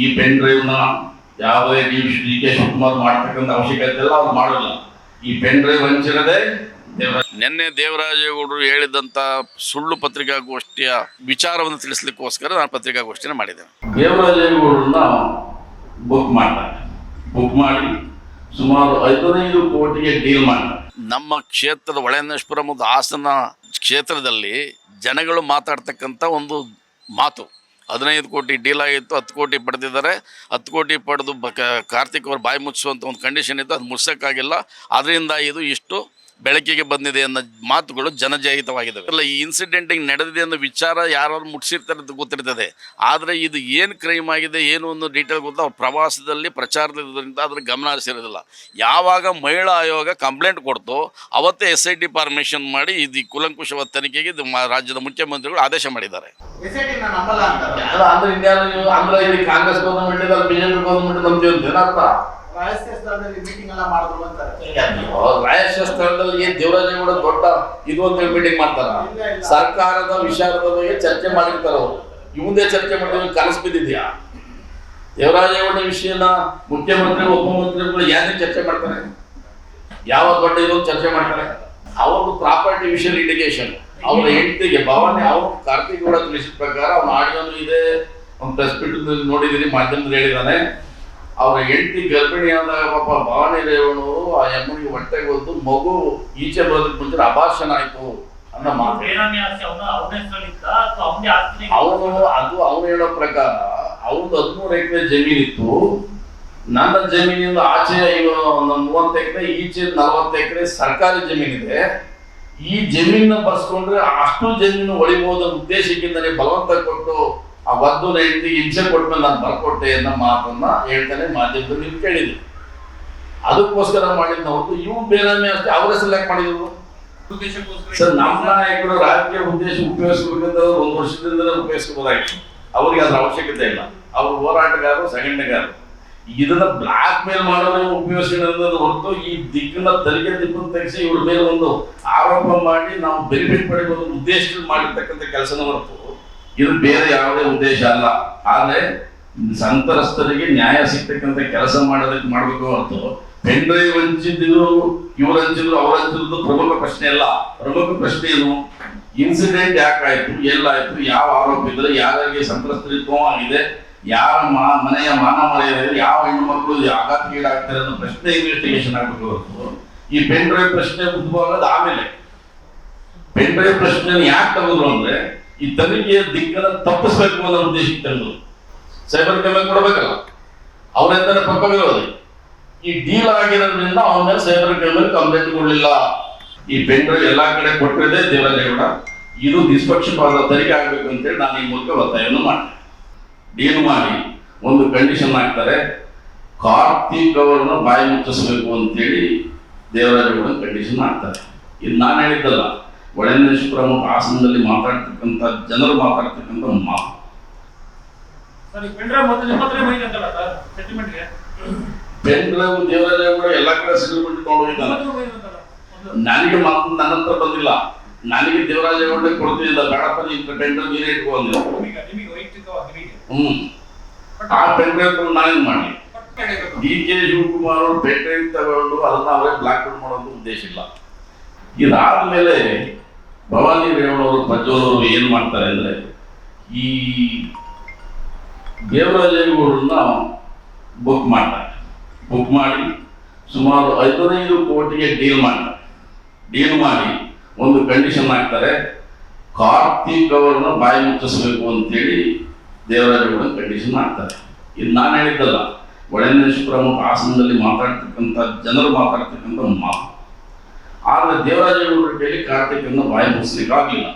ಈ ಪೆನ್ ಡ್ರೈವ್ನ ಯಾವುದೇ ನೀವು ಡಿ ಕೆ ಶಿವಕುಮಾರ್ ಮಾಡ್ತಕ್ಕಂಥ ಅವಶ್ಯಕತೆ ಇಲ್ಲ ಅವ್ರು ಮಾಡಲ್ಲ. ಈ ಪೆನ್ ಡ್ರೈವ್ ಹಂಚಿರದೆ ನಿನ್ನೆ ದೇವರಾಜೇಗೌಡರು ಹೇಳಿದಂತ ಸುಳ್ಳು ಪತ್ರಿಕಾಗೋಷ್ಠಿಯ ವಿಚಾರವನ್ನು ತಿಳಿಸ್ಲಿಕ್ಕೋಸ್ಕರ ನಾನು ಪತ್ರಿಕಾಗೋಷ್ಠಿನ ಮಾಡಿದ್ದೇನೆ. ದೇವರಾಜೇಗೌಡರನ್ನ ಬುಕ್ ಮಾಡ್ತಾರೆ. ಬುಕ್ ಮಾಡಿ ಸುಮಾರು ಐದನೈದು ಕೋಟಿಗೆ ಡೀಲ್ ಮಾಡ್ತಾರೆ. ನಮ್ಮ ಕ್ಷೇತ್ರದ ಒಳನೇಶ್ವರ ಮತ್ತು ಹಾಸನ ಕ್ಷೇತ್ರದಲ್ಲಿ ಜನಗಳು ಮಾತಾಡ್ತಕ್ಕಂಥ ಒಂದು ಮಾತು. ಹದಿನೈದು ಕೋಟಿ ಡೀಲ್ ಆಗಿತ್ತು, ಹತ್ತು ಕೋಟಿ ಪಡೆದಿದ್ದಾರೆ. ಹತ್ತು ಕೋಟಿ ಪಡೆದು ಬ ಕಾರ್ತಿಕ್ ಅವರು ಬಾಯಿ ಮುಚ್ಚಿಸುವಂಥ ಒಂದು ಕಂಡೀಷನ್ ಇತ್ತು, ಅದು ಮುಟ್ಸೋಕ್ಕಾಗಿಲ್ಲ ಅದರಿಂದ ಇದು ಇಷ್ಟು ಬೆಳಕಿಗೆ ಬಂದಿದೆ ಅನ್ನೋ ಮಾತುಗಳು ಜನಜಾಹಿತವಾಗಿದ್ದಾವೆ ಅಲ್ಲ, ಈ ಇನ್ಸಿಡೆಂಟಿಗೆ ನಡೆದಿದೆ ಅನ್ನೋ ವಿಚಾರ ಯಾರು ಮುಟ್ಸಿರ್ತಾರೆ ಅಂತ ಗೊತ್ತಿರ್ತದೆ. ಆದರೆ ಇದು ಏನು ಕ್ರೈಮ್ ಆಗಿದೆ, ಏನು ಅನ್ನೋ ಡೀಟೇಲ್ ಗೊತ್ತಾ ಅವ್ರು ಪ್ರವಾಸದಲ್ಲಿ ಪ್ರಚಾರದಿಂದ ಅದ್ರ ಗಮನ ಹರಿಸಿರೋದಿಲ್ಲ. ಯಾವಾಗ ಮಹಿಳಾ ಆಯೋಗ ಕಂಪ್ಲೇಂಟ್ ಕೊಡ್ತು, ಅವತ್ತೇ ಎಸ್ ಐ ಟಿ ಪರ್ಮಿಷನ್ ಮಾಡಿ ಇದು ಕುಲಂಕುಶವ ತನಿಖೆಗೆ ರಾಜ್ಯದ ಮುಖ್ಯಮಂತ್ರಿಗಳು ಆದೇಶ ಮಾಡಿದ್ದಾರೆ. ಅಲ್ಲ ಅಂದ್ರೆ ಇಂಡಿಯಾನ ನೀವು ಅಂದ್ರೆ ಇಲ್ಲಿ ಕಾಂಗ್ರೆಸ್ ಗೌರ್ಮೆಂಟ್ ಅಲ್ಲಿ ಬಿಜೆಪಿ ಗೌರ್ಮೆಂಟ್ ನಮ್ದು ಅಂತ ಏನರ್ಥ? ರಹಸ್ಯ ಸ್ಥಳದಲ್ಲಿ ದೇವರಾಜೇಗೌಡ ದೊಡ್ಡ ಇದು ಅಂತ ಹೇಳಿ ಮೀಟಿಂಗ್ ಮಾಡ್ತಾರ. ಸರ್ಕಾರದ ವಿಚಾರದ ಬಗ್ಗೆ ಚರ್ಚೆ ಮಾಡಿರ್ತಾರ ಅವರು. ಇವಂದೇ ಚರ್ಚೆ ಮಾಡಿದ್ರೆ ಕನಸು ಬಿದ್ದಿದ್ಯಾ? ದೇವರಾಜೇಗೌಡ ವಿಷಯನ ಮುಖ್ಯಮಂತ್ರಿ ಉಪಮುಖ್ಯಮಂತ್ರಿಗಳು ಯಾರೇ ಚರ್ಚೆ ಮಾಡ್ತಾರೆ? ಯಾವ ದೊಡ್ಡ ಇದು ಚರ್ಚೆ ಮಾಡ್ತಾರೆ? ಅವ್ರದ್ದು ಪ್ರಾಪರ್ಟಿ ವಿಷಯ ಲಿಟಿಗೇಷನ್ ಅವ್ರ ಹೆಂಡತಿಗೆ ಭಾವನೆ ಅವ್ರು ಕಾರ್ತಿಕ್ ಕೂಡ ತಿಳಿಸಿದ ಪ್ರಕಾರ ಅವ್ನ ಆಡಿಯೋನು ಇದೆ ಒಂದು ಪ್ರೆಸ್ ಮೀಟ್ ನೋಡಿದೀನಿ ಮಾಧ್ಯಮದಲ್ಲಿ ಹೇಳಿದಾನೆ. ಅವ್ರ ಹೆಂಡತಿ ಗರ್ಭಿಣಿಯಾದಾಗ ಪಾಪ ಭಾವನೆ ರೇವಣ್ಣವರು ಆ ಯಮ್ಮನಿಗೆ ಹೊಟ್ಟೆಗೆ ಹೊತ್ತು ಮಗು ಈಚೆ ಬರೋದಕ್ಕೆ ಮುಂಚೆ ಅಭಾಷಣ ಆಯ್ತು ಅನ್ನೋ ಮಾತು. ಅವನ ಅವನ ಅವನೇ ಅವನು ಅದು ಅವನು ಹೇಳೋ ಪ್ರಕಾರ ಅವ್ರದ್ದು ಹದಿಮೂರು ಎಕರೆ ಜಮೀನಿತ್ತು ನನ್ನ ಜಮೀನಿಂದ ಆಚೆ ಇವ ಒಂದು ಮೂವತ್ತು ಎಕರೆ ಈಚೆ ನಲವತ್ತು ಎಕರೆ ಸರ್ಕಾರಿ ಜಮೀನಿದೆ ಈ ಜಮೀನ ಬಸ್ಕೊಂಡ್ರೆ ಅಷ್ಟು ಜಮೀನು ಒಳಿಬಹುದು ಉದ್ದೇಶಕ್ಕಿಂತಲೇ ಬಲವಂತ ಕೊಟ್ಟು ಆ ಒಂದು ಹೆಂಡತಿ ಹಿಂಸೆ ಕೊಟ್ಮೇಲೆ ನಾನು ಬರ್ಕೊಟ್ಟೆ ಅನ್ನೋ ಮಾತನ್ನ ಹೇಳ್ತಾನೆ ಮಾಧ್ಯಮದಲ್ಲಿ ನೀವು ಕೇಳಿದ್ರು ಅದಕ್ಕೋಸ್ಕರ ಮಾಡಿದ್ದ ಹೊರತು ಇವು ಬೇನಾಮಿ ಅಷ್ಟೇ ಅವರೇ ಸೆಲೆಕ್ಟ್ ಮಾಡಿದ್ರು ಸರ್ ನಮ್ಮ ನಾಯಕರು ರಾಜಕೀಯ ಉದ್ದೇಶ ಉಪಯೋಗಿಸ್ಬೇಕಂತ ಒಂದು ವರ್ಷದಿಂದ ಉಪಯೋಗಿಸ್ಬೋದಾಗಿತ್ತು ಅವ್ರಿಗೆ ಅದ್ರ ಅವಶ್ಯಕತೆ ಇಲ್ಲ. ಅವ್ರು ಹೋರಾಟಗಾರರು ಸಂಘಟನೆಗಾರರು ಇದನ್ನ ಬ್ಲಾಕ್ ಮೇಲ್ ಮಾಡೋದು ಉಪಯೋಗಿಸ್ಕೊಳ್ಳೋದು ಹೊರತು ಈ ದಿಕ್ಕನ್ನ ತಲೆಗೆ ದಿಕ್ಕನ್ನು ತೆಗೆಸಿ ಇವ್ರ ಮೇಲೆ ಒಂದು ಆರೋಪ ಮಾಡಿ ನಾವು ಬೆನಿಫಿಟ್ ಪಡೆಯುವ ಉದ್ದೇಶದಲ್ಲಿ ಮಾಡಿರ್ತಕ್ಕಂಥ ಕೆಲಸನ ಹೊರತು ಇದು ಬೇರೆ ಯಾವುದೇ ಉದ್ದೇಶ ಅಲ್ಲ. ಆದ್ರೆ ಸಂತ್ರಸ್ತರಿಗೆ ನ್ಯಾಯ ಸಿಗ್ತಕ್ಕಂಥ ಕೆಲಸ ಮಾಡೋದಕ್ಕೆ ಮಾಡಬೇಕು ಹೊರತು ಪೆನ್ ವಂಚಿದ್ರು ಇವ್ರು ಹಂಚಿದ್ರು ಅವ್ರ ಹಂಚಿದ್ರು ಪ್ರಮುಖ ಪ್ರಶ್ನೆ ಅಲ್ಲ. ಪ್ರಮುಖ ಪ್ರಶ್ನೆ ಏನು? ಇನ್ಸಿಡೆಂಟ್ ಯಾಕಾಯ್ತು, ಎಲ್ಲಾಯ್ತು, ಯಾವ ಆರೋಪ ಇದ್ರೆ ಯಾರಿಗೆ ಸಂತ್ರಸ್ತರಿಗೆ ಆಗಿದೆ? ಯಾರ ಮನೆಯ ಮಾನ ಮರ್ಯಾದೆ ಯಾವ ಹೆಣ್ಣು ಮಕ್ಕಳು ಆಘಾತಕ್ಕೀಡಾಗ್ತಾರೆ ಅನ್ನೋ ಪ್ರಶ್ನೆ ಇನ್ವೆಸ್ಟಿಗೇಷನ್ ಆಗಬೇಕು ಹೊರತು ಈ ಪೆನ್ ಡ್ರೈವ್ ಪ್ರಶ್ನೆ ಉದ್ಭವ ಆಗೋದು ಆಮೇಲೆ ಪೆನ್ ಡ್ರೈವ್ ಪ್ರಶ್ನೆ ಯಾಕೆ ತಗೋದ್ರು ಅಂದ್ರೆ, ಈ ತನಿಖೆಯ ದಿಕ್ಕನ್ನು ತಪ್ಪಿಸ್ಬೇಕು ಅನ್ನೋ ಉದ್ದೇಶಕ್ಕೆ ತೆಗೆದ್ರು ಸೈಬರ್ ಕ್ರೈಮ್ ಕೊಡಬೇಕಲ್ಲ ಅವರಿಂದನೇ ಪಕ್ಕವಿರೋದು. ಈ ಡೀಲ್ ಆಗಿರೋದ್ರಿಂದ ಅವನ ಮೇಲೆ ಸೈಬರ್ ಕ್ರೈಮ್ ಕಂಪ್ಲೇಂಟ್ ಕೊಡಲಿಲ್ಲ. ಈ ಪೆನ್ ಡ್ರೈವ್ ಎಲ್ಲಾ ಕಡೆ ಕೊಟ್ಟಿದೆ ದೇವಾಲಯ ಇದು ನಿಷ್ಪಕ್ಷಪಾತ ತನಿಖೆ ಆಗ್ಬೇಕು ಅಂತೇಳಿ ನಾನು ಈ ಮೂಲಕ ಒತ್ತಾಯವನ್ನು ಮಾಡ್ತೇನೆ. ಡೀಲ್ ಮಾಡಿ ಒಂದು ಕಂಡೀಷನ್ ಹಾಕ್ತಾರೆ ಕಾರ್ತಿಕ್ ಅವರನ್ನು ಬಾಯಿ ಮುಚ್ಚಿಸಬೇಕು ಅಂತೇಳಿ ದೇವರಾಜೇಗೌಡ ಕಂಡೀಷನ್ ಹಾಕ್ತಾರೆ. ಇದು ನಾನು ಹೇಳಿದ್ದಲ್ಲ ಒಳನೇಶ್ವರ ಮತ್ತು ಹಾಸನದಲ್ಲಿ ಮಾತಾಡ್ತಕ್ಕಂಥ ಜನರು ಮಾತಾಡ್ತಕ್ಕಂಥ ಮಾತು ಬೆಂಗಳೂರು ದೇವರಾಜ ಕೂಡ ಪೆನ್ ಡ್ರೈವ್ ದೇವರಾಜೇಗೌಡ ಎಲ್ಲ ಕಡೆ ಸೆಟಲ್ಮೆಂಟ್ ತಗೊಂಡೋಗಿದ್ದಾನೆ ನನಗೆ ಮಾತು ನನ್ನ ಹತ್ರ ಬಂದಿಲ್ಲ. ನನಗೆ ದೇವರಾಜೇಗೌಡ ಕೊಡ್ತಿದ್ದ ಬೇಡಪ್ಪ ನೀನು ಪೆನ್ ಡ್ರೈವ್ ನೀನೇ ಇಟ್ಕೊ ಆ ಪೆನ್ ಡ್ರೈವ್ ನಾನೇನ್ ಮಾಡಿ ಡಿ ಕೆ ಶಿವಕುಮಾರ್ ಅವರು ಪೆನ್ ಡ್ರೈವ್ ತಗೊಂಡು ಅದನ್ನ ಅವರೇ ಬ್ಲಾಕ್ ಔಟ್ ಮಾಡೋದು ಉದ್ದೇಶ ಇಲ್ಲ. ಇದಾದ್ಮೇಲೆ ಭವಾನಿ ರೇವಣ್ಣವರು ಪ್ರಜ್ವಲ್ ಏನು ಏನ್ ಮಾಡ್ತಾರೆ ಅಂದ್ರೆ ಈ ದೇವರಾಜೇಗೌಡರನ್ನ ಬುಕ್ ಮಾಡ್ತಾರೆ. ಬುಕ್ ಮಾಡಿ ಸುಮಾರು ಹದಿನೈದು ಕೋಟಿಗೆ ಡೀಲ್ ಮಾಡ್ತಾರೆ. ಡೀಲ್ ಮಾಡಿ ಒಂದು ಕಂಡೀಷನ್ ಹಾಕ್ತಾರೆ, ಕಾರ್ತಿಕ್ ಅವರನ್ನ ಬಾಯಿ ಮುಚ್ಚಿಸ್ಬೇಕು ಅಂತೇಳಿ ದೇವರಾಜೇಗೌಡ ಕಂಡೀಷನ್ ಆಗ್ತಾರೆ ಇದು ನಾನು ಹೇಳಿದ್ದಲ್ಲ ಮತ್ತು ಆಸನದಲ್ಲಿ ಮಾತಾಡ್ತಕ್ಕಂಥ ಜನರು ಮಾತಾಡ್ತಕ್ಕಂಥ ಮಾತು ಆದರೆ ದೇವರಾಜೇಗೌಡರ ಕೈಲಿ ಕಾರ್ತಿಕ್ ಬಾಯಿ ಮುಸ್ಲಿಕ್ಕಾಗಲಿಲ್ಲ.